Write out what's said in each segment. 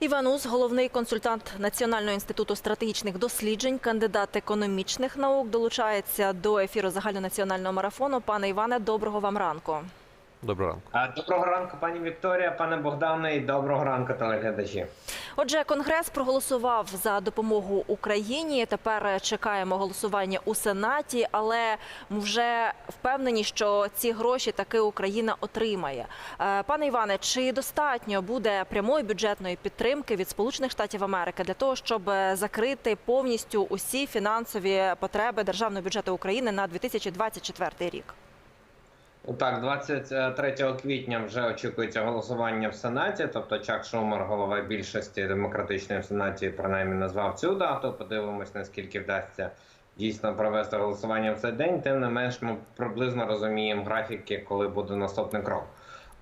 Іван Ус, головний консультант Національного інституту стратегічних досліджень, кандидат економічних наук, долучається до ефіру загальнонаціонального марафону. Пане Іване, доброго вам ранку. Доброго ранку. Доброго ранку, пані Вікторія, пане Богдане, і доброго ранку, телеглядачі. Отже, конгрес проголосував за допомогу Україні. Тепер чекаємо голосування у сенаті, але ми вже впевнені, що ці гроші таки Україна отримає. Е, Пане Іване, чи достатньо буде прямої бюджетної підтримки від Сполучених Штатів Америки для того, щоб е, закрити повністю усі фінансові потреби державного бюджету України на 2024 рік? Так, 23 квітня вже очікується голосування в Сенаті. Тобто, Чак Шумер, голова більшості демократичної в Сенаті, принаймні назвав цю дату. Подивимось, наскільки вдасться дійсно провести голосування в цей день. Тим не менш, ми приблизно розуміємо графіки, коли буде наступний крок.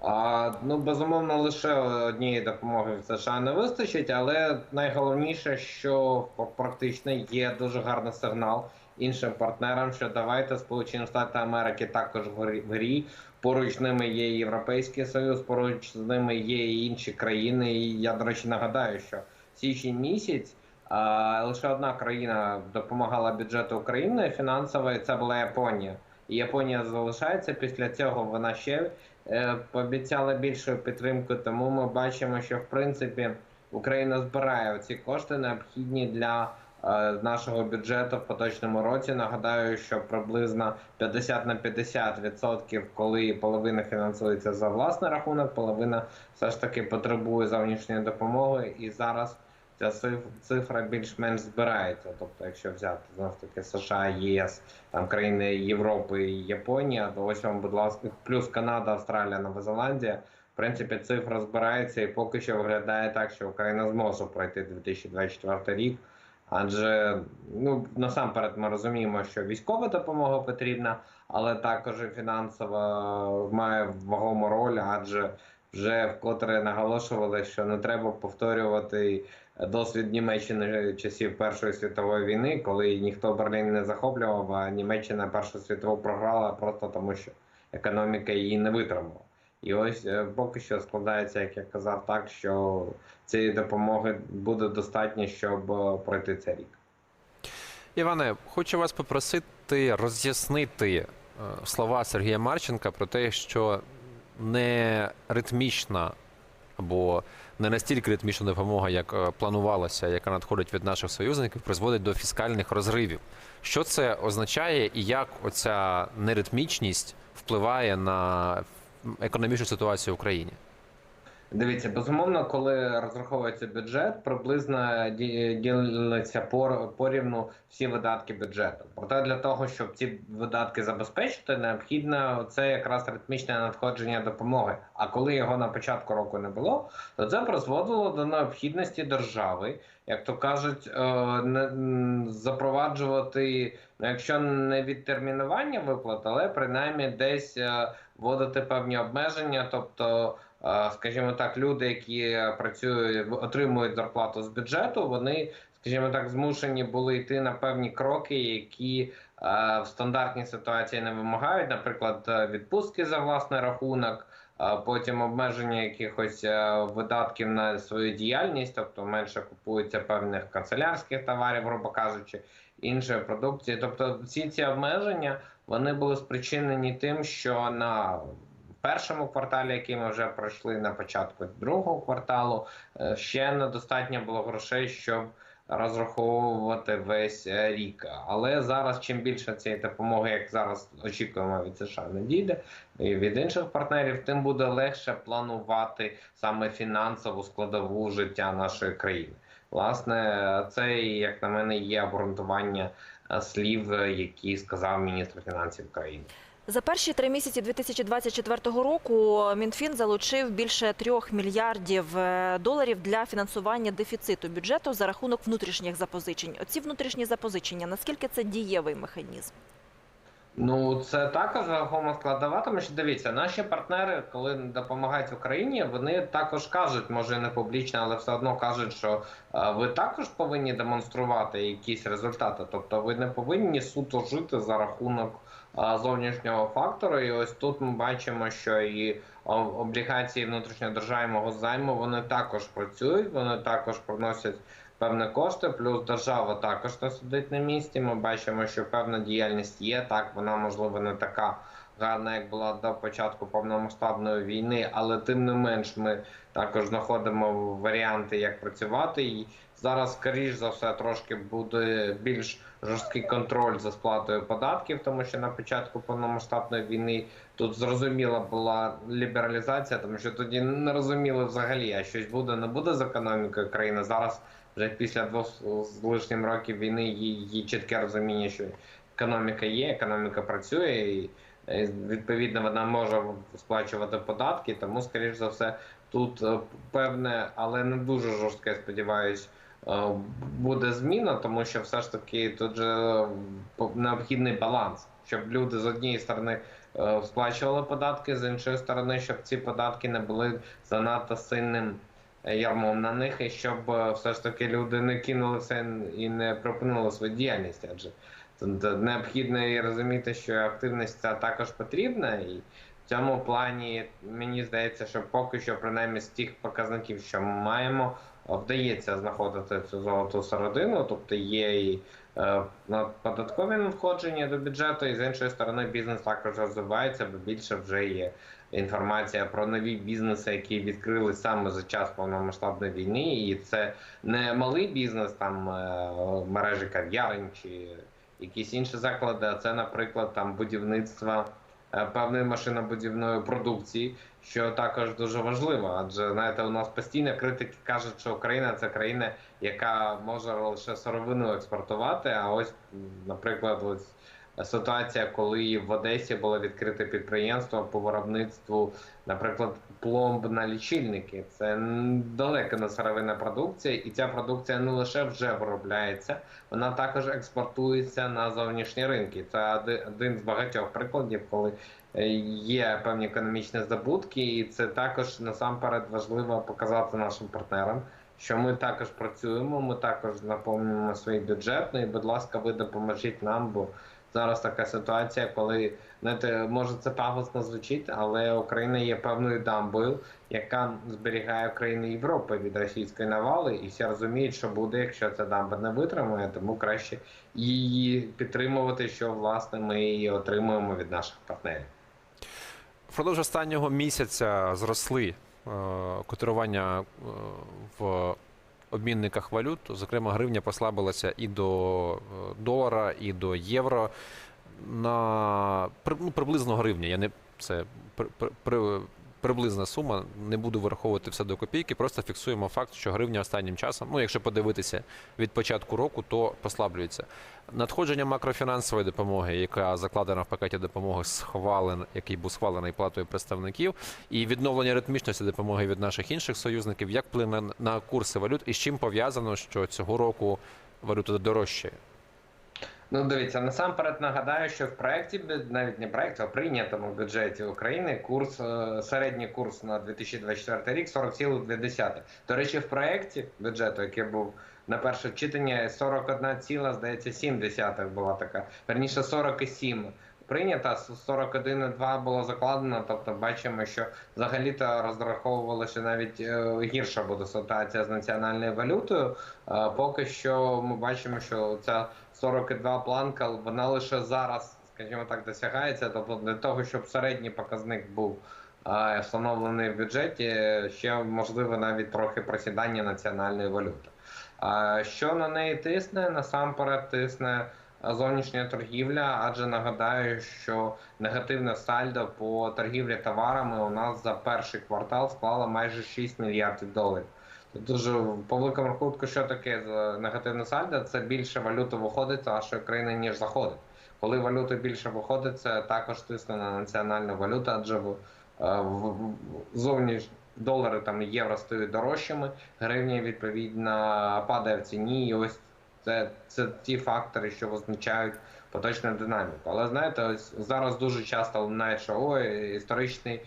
А, ну безумовно, лише однієї допомоги в США не вистачить, але найголовніше, що практично є дуже гарний сигнал іншим партнерам, що давайте Сполучені Штати Америки також в грі- Поруч з ними є Європейський Союз, поруч з ними є і інші країни. І я, до речі, нагадаю, що січень місяць а, лише одна країна допомагала бюджету України фінансово, і це була Японія. І Японія залишається після цього. Вона ще е, пообіцяла більшою підтримкою. Тому ми бачимо, що в принципі Україна збирає ці кошти необхідні для нашого бюджету в поточному році. Нагадаю, що приблизно 50 на 50 відсотків, коли половина фінансується за власний рахунок, половина все ж таки потребує зовнішньої допомоги. І зараз ця циф- цифра більш-менш збирається. Тобто, якщо взяти знов таки США, ЄС, там країни Європи і Японія, то ось вам, будь ласка, плюс Канада, Австралія, Нова Зеландія. В принципі, цифра збирається і поки що виглядає так, що Україна зможе пройти 2024 рік. Адже ну насамперед ми розуміємо, що військова допомога потрібна, але також і фінансова має вагому роль, адже вже вкотре наголошували, що не треба повторювати досвід Німеччини часів Першої світової війни, коли ніхто Берлін не захоплював, а Німеччина Першу світову програла просто тому, що економіка її не витримала. І ось е, поки що складається, як я казав, так що цієї допомоги буде достатньо, щоб е, пройти цей рік. Іване, хочу вас попросити роз'яснити е, слова Сергія Марченка про те, що не ритмічна або не настільки ритмічна допомога, як планувалося, яка надходить від наших союзників, призводить до фіскальних розривів. Що це означає і як оця неритмічність впливає на економічну ситуацію в Україні? Дивіться, безумовно, коли розраховується бюджет, приблизно ді- діляться порівну всі видатки бюджету. Проте для того, щоб ці видатки забезпечити, необхідно це якраз ритмічне надходження допомоги. А коли його на початку року не було, то це призводило до необхідності держави, як то кажуть, е, не- запроваджувати, ну якщо не відтермінування виплат, але принаймні десь е, вводити певні обмеження, тобто. Е, скажімо так, люди, які працюють, отримують зарплату з бюджету, вони, скажімо так, змушені були йти на певні кроки, які в стандартній ситуації не вимагають, наприклад, відпустки за власний рахунок. Потім обмеження якихось е, видатків на свою діяльність, тобто менше купується певних канцелярських товарів, грубо кажучи, іншої продукції. Тобто, всі ці обмеження вони були спричинені тим, що на першому кварталі, який ми вже пройшли на початку другого кварталу, е, ще недостатньо було грошей, щоб розраховувати весь е, рік. Але зараз, чим більше цієї допомоги, як зараз очікуємо від США, надійде і від інших партнерів, тим буде легше планувати саме фінансову складову життя нашої країни. Власне, це, як на мене, є обґрунтування е, слів, е, які сказав міністр фінансів країни. За перші три місяці 2024 року Мінфін залучив більше трьох мільярдів е, доларів для фінансування дефіциту бюджету за рахунок внутрішніх запозичень. Оці внутрішні запозичення наскільки це дієвий механізм? Ну, це також вагома складова, тому що дивіться, наші партнери, коли допомагають Україні, вони також кажуть, може не публічно, але все одно кажуть, що е, ви також повинні демонструвати якісь результати. Тобто ви не повинні суто жити за рахунок е, зовнішнього фактору. І ось тут ми бачимо, що і облігації внутрішньодержавного займу вони також працюють, вони також приносять певні кошти, плюс держава також не сидить на місці. Ми бачимо, що певна діяльність є. Так, вона можливо не така гарна, як була до початку повномасштабної війни, але тим не менш ми також знаходимо варіанти, як працювати. І зараз, скоріш за все, трошки буде більш жорсткий контроль за сплатою податків, тому що на початку повномасштабної війни тут зрозуміла була лібералізація, тому що тоді не розуміли взагалі, а щось буде, не буде з економікою країни. Зараз вже після двох з лишнім років війни є чітке розуміння, що економіка є, економіка працює, і е, відповідно вона може сплачувати податки. Тому, скоріш за все, тут е, певне, але не дуже жорстке, сподіваюсь, е, буде зміна, тому що все ж таки тут же необхідний баланс, щоб люди з однієї сторони сплачували податки, з іншої сторони, щоб ці податки не були занадто сильним ярмом на них, і щоб е, все ж таки люди не кинули все і не припинили свою діяльність. Адже необхідно і розуміти, що активність ця також потрібна, і в цьому плані мені здається, що поки що, принаймні, з тих показників, що ми маємо, е, вдається знаходити цю золоту середину, тобто є і е, податкові надходження до бюджету, і з іншої сторони бізнес також розвивається, бо більше вже є інформація про нові бізнеси, які відкрили саме за час повномасштабної війни, і це не малий бізнес, там е, мережі кав'ярень чи якісь інші заклади, а це, наприклад, там будівництво е, певної машинобудівної продукції, що також дуже важливо. Адже знаєте, у нас постійно критики кажуть, що Україна це країна, яка може лише сировину експортувати. А ось, наприклад, ось ситуація, коли в Одесі було відкрите підприємство по виробництву, наприклад, пломб на лічильники. Це далека не сировинна продукція, і ця продукція не лише вже виробляється, вона також експортується на зовнішні ринки. Це один з багатьох прикладів, коли е, є певні економічні здобутки, і це також насамперед важливо показати нашим партнерам. Що ми також працюємо, ми також наповнюємо свій бюджет. Ну і, будь ласка, ви допоможіть нам, бо зараз така ситуація, коли знаєте, може це пафосно звучить, але Україна є певною дамбою, яка зберігає країни Європи від російської навали, і всі розуміють, що буде, якщо ця дамба не витримає, тому краще її підтримувати, що власне ми її отримуємо від наших партнерів. Впродовж останнього місяця зросли е, котирування е, в обмінниках валют. Зокрема, гривня послабилася і до е, долара, і до євро на ну, приблизно гривня. Я не це при, при, приблизна сума. Не буду враховувати все до копійки. Просто фіксуємо факт, що гривня останнім часом, ну якщо подивитися від початку року, то послаблюється. Надходження макрофінансової допомоги, яка закладена в пакеті допомоги, схвален, який був схвалений платою представників, і відновлення ритмічності допомоги від наших інших союзників, як вплине на курси валют, і з чим пов'язано, що цього року валюта дорожчає. Ну, дивіться, насамперед нагадаю, що в проєкті, навіть не проєкті, а прийнятому бюджеті України курс, е, середній курс на 2024 рік 40,2. До речі, в проєкті бюджету, який був на перше читання, 41, здається, 7 була така, верніше 47 прийнята, 41,2 було закладено, тобто бачимо, що взагалі-то розраховували, що навіть е, гірша буде ситуація з національною валютою. Е, Поки що ми бачимо, що ця 42 планка, вона лише зараз, скажімо так, досягається. Тобто для того, щоб середній показник був встановлений в бюджеті, ще можливо навіть трохи просідання національної валюти. Що на неї тисне? Насамперед тисне зовнішня торгівля, адже нагадаю, що негативне сальдо по торгівлі товарами у нас за перший квартал склало майже 6 мільярдів доларів. Дуже по великому рахунку, що таке негативне сальдо? Це більше валюти виходить з нашої країни, ніж заходить. Коли валюти більше виходить, це також тисне на національну валюту, адже е, в, в- зовні долари там євро стають дорожчими, гривня відповідно падає в ціні. І ось це, це ті фактори, що визначають поточну динаміку. Але знаєте, ось зараз дуже часто лунає, що ой, історичний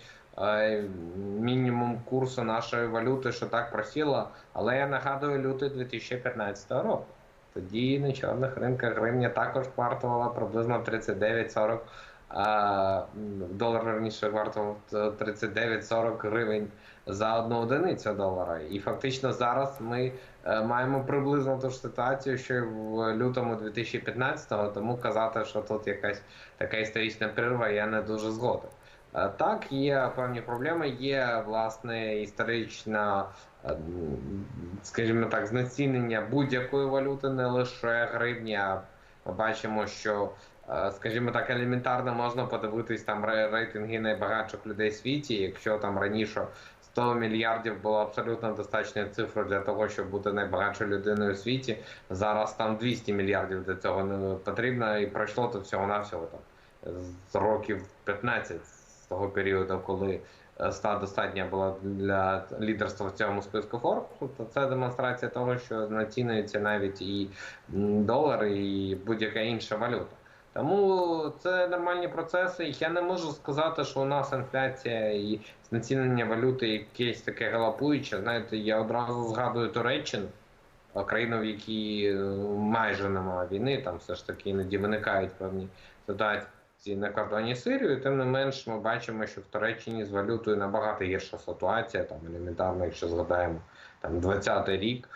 мінімум курсу нашої валюти, що так просіло. Але я нагадую лютий 2015 року. Тоді на чорних ринках гривня також вартувала приблизно 39-40 а, м, долар раніше вартував 39-40 гривень за одну одиницю долара. І фактично зараз ми е, маємо приблизно ту ж ситуацію, що й в лютому 2015-го, тому казати, що тут якась така історична перерва, я не дуже згоден. Е, Так, є певні проблеми, є власне історична, е, скажімо так, знецінення будь-якої валюти, не лише гривні, а ми бачимо, що е, скажімо так, елементарно можна подивитись там ре- рейтинги найбагатших людей в світі. Якщо там раніше 100 мільярдів було абсолютно достатньою цифрою для того, щоб бути найбагатшою людиною у світі, зараз там 200 мільярдів для цього не потрібно, і пройшло то всього навсього там з років 15 з того періоду, коли е, ста достатня була для лідерства в цьому списку Forbes, то це демонстрація того, що націнюється навіть і долар, і будь-яка інша валюта. Тому це нормальні процеси. Я не можу сказати, що у нас інфляція і знецінення валюти якесь таке галопуюче. Знаєте, я одразу згадую Туреччину, країну, в якій е, майже немає війни, там все ж таки іноді виникають певні ситуації на кордоні з Сирією. Тим не менш, ми бачимо, що в Туреччині з валютою набагато гірша ситуація. Там елементарно, якщо згадаємо там 20-й рік.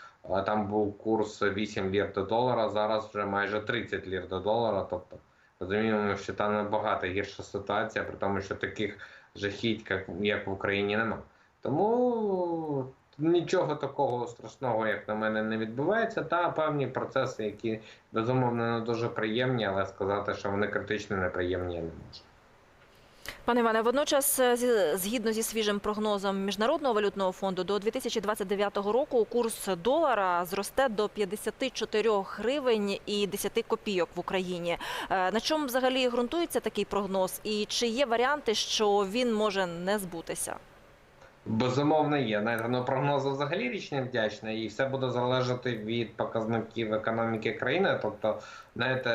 Там був курс 8 лір до долара, зараз вже майже 30 лір до долара. Тобто розуміємо, що там набагато гірша ситуація, при тому, що таких жахіть, як в Україні, нема. Тому нічого такого страшного, як на мене, не відбувається. Та певні процеси, які безумовно не дуже приємні, але сказати, що вони критично неприємні, я не можу. Пане Іване, водночас, е, згідно зі свіжим прогнозом Міжнародного валютного фонду, до 2029 року курс долара зросте до 54 гривень і 10 копійок в Україні. Е, На чому взагалі ґрунтується такий прогноз? І чи є варіанти, що він може не збутися? Безумовно, є. Навіть ну, прогнози взагалі річ не вдячна, і все буде залежати від показників економіки країни. Тобто, знаєте,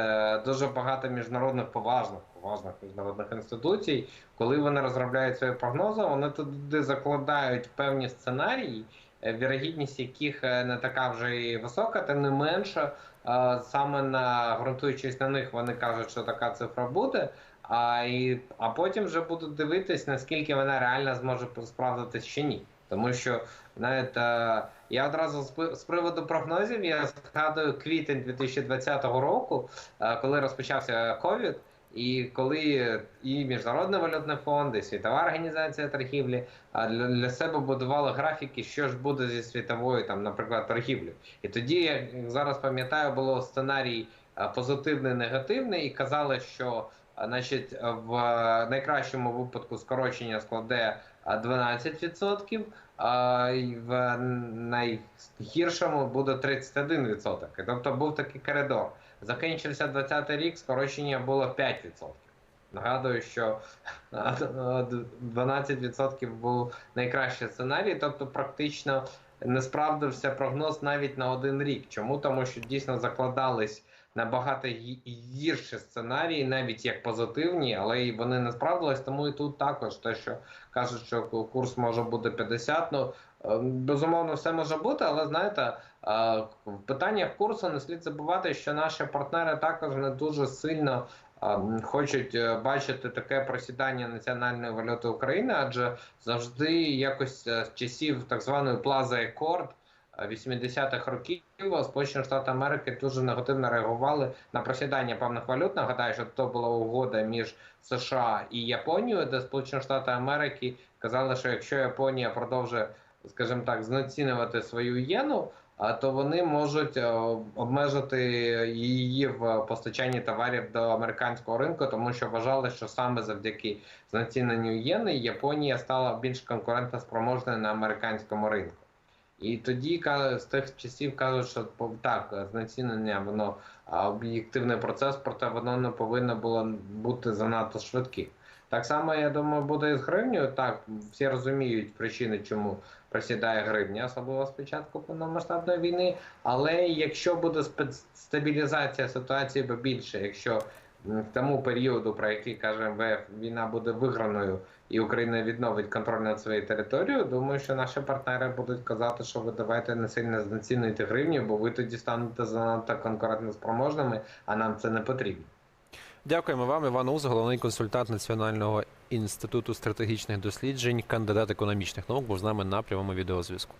дуже багато міжнародних поважних поважних міжнародних інституцій, коли вони розробляють свої прогнози, вони туди закладають певні сценарії, е, вірогідність яких е, не така вже і висока, тим не менше, е, саме на ґрунтуючись на них, вони кажуть, що така цифра буде. А, і, а потім вже будуть дивитись, наскільки вона реально зможе справдитись чи ні. Тому що навіть я одразу з приводу прогнозів я згадую квітень 2020 року, е, коли розпочався ковід, і коли і Міжнародний валютний фонд, і Світова організація торгівлі для, для себе будували графіки, що ж буде зі світовою, там, наприклад, торгівлею. І тоді, як зараз пам'ятаю, було сценарій е, позитивний, негативний, і казали, що Значить, в найкращому випадку скорочення складе 12%, а в найгіршому буде 31%. Тобто був такий коридор. Закінчився 20 рік, скорочення було 5%. Нагадую, що а, 12% був найкращий сценарій, тобто практично не справдився прогноз навіть на один рік. Чому? Тому що дійсно закладались набагато гі- гірші сценарії, навіть як позитивні, але і вони не справдились. Тому і тут також те, що кажуть, що курс може бути 50, ну е, безумовно, все може бути, але знаєте, е, в питаннях курсу не слід забувати, що наші партнери також не дуже сильно. е, Хочуть е, бачити таке просідання національної валюти України, адже завжди якось е, з часів так званої плаза Екорд 80-х років Сполучені Штати Америки дуже негативно реагували на просідання певних валют. Нагадаю, що то була угода між США і Японією, де Сполучені Штати Америки казали, що якщо Японія продовжує, скажімо так, знецінювати свою єну, то вони можуть е, обмежити її в постачанні товарів до американського ринку, тому що вважали, що саме завдяки знеціненню єни Японія стала більш конкурентоспроможною на американському ринку. І тоді з тих часів кажуть, що так, знецінення воно об'єктивний процес, проте воно не повинно було бути занадто швидким. Так само, я думаю, буде і з гривнею. Так, всі розуміють причини, чому просідає гривня, особливо з початку повномасштабної війни. Але якщо буде стабілізація ситуації бо більше, якщо м, к тому періоду, про який каже МВФ, війна буде виграною і Україна відновить контроль над своєю територією. Думаю, що наші партнери будуть казати, що ви давайте не сильно знецінуйте гривню, бо ви тоді станете занадто конкурентоспроможними, а нам це не потрібно. Дякуємо вам, Іван Уз, головний консультант Національного інституту стратегічних досліджень, кандидат економічних наук, був з нами на прямому відеозв'язку.